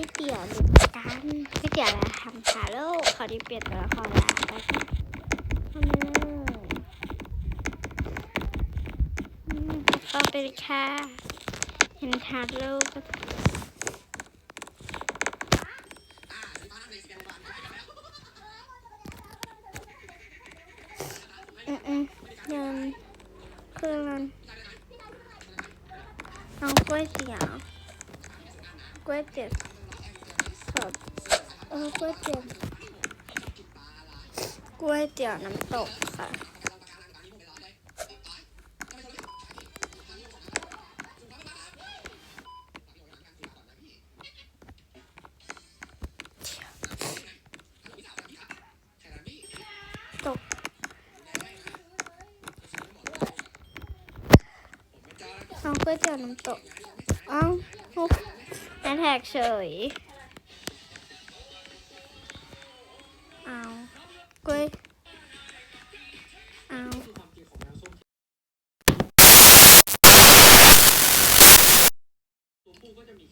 ก๋วยเตี๋ยวหรือกันก๋วยเตี๋ยวอะไรทำค่ะลูกขอดีเปลี่ยนตัวละครแล้วไปทำเลยก็เป็นค่ะเห็นทาลูกก็อืมอืมเดินคือมันเอาก๋วยเตี๋ยวก๋ว ยเออก๋วยเตี๋ยวก๋วยเตี๋ยวน้ำตกค่ะตกเอาก๋วยเตี๋ยวน้ำตกอ้าฟุกแอนแท็กเฉย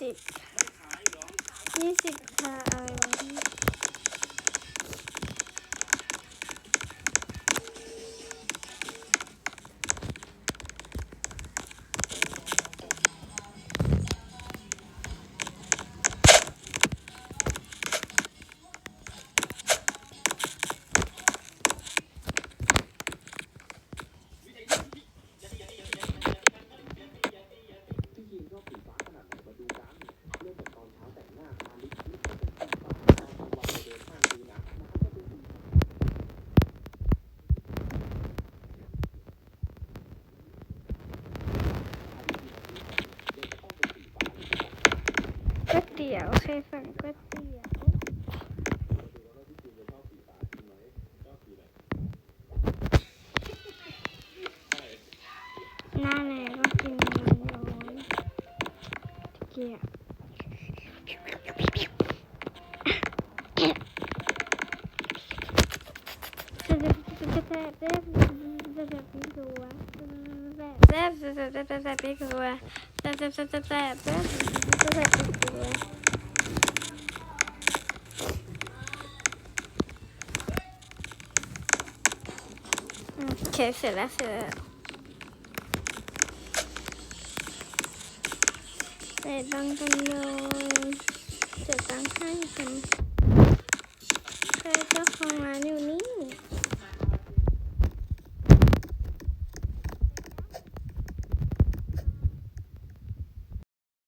สิบยี่สิบค่ะ ก๋วยเตี๋ยวเคยสั่งก๋วยเตี๋ยวหน้าไหนก็กินมันร้อนเกียบจะจะจะจะจะจะจะพี่กัวจะจะ แซ่บแซ่บแซ่บแซ่บแซ่บแซ่บพริกเกลือแซ่บแซ่บแซ่บแซ่บแซ่บแซ่บแซ่บพริกเกลือโอเคเสร็จแล้วเสร็จแล้วเสร็จต้องกันเลย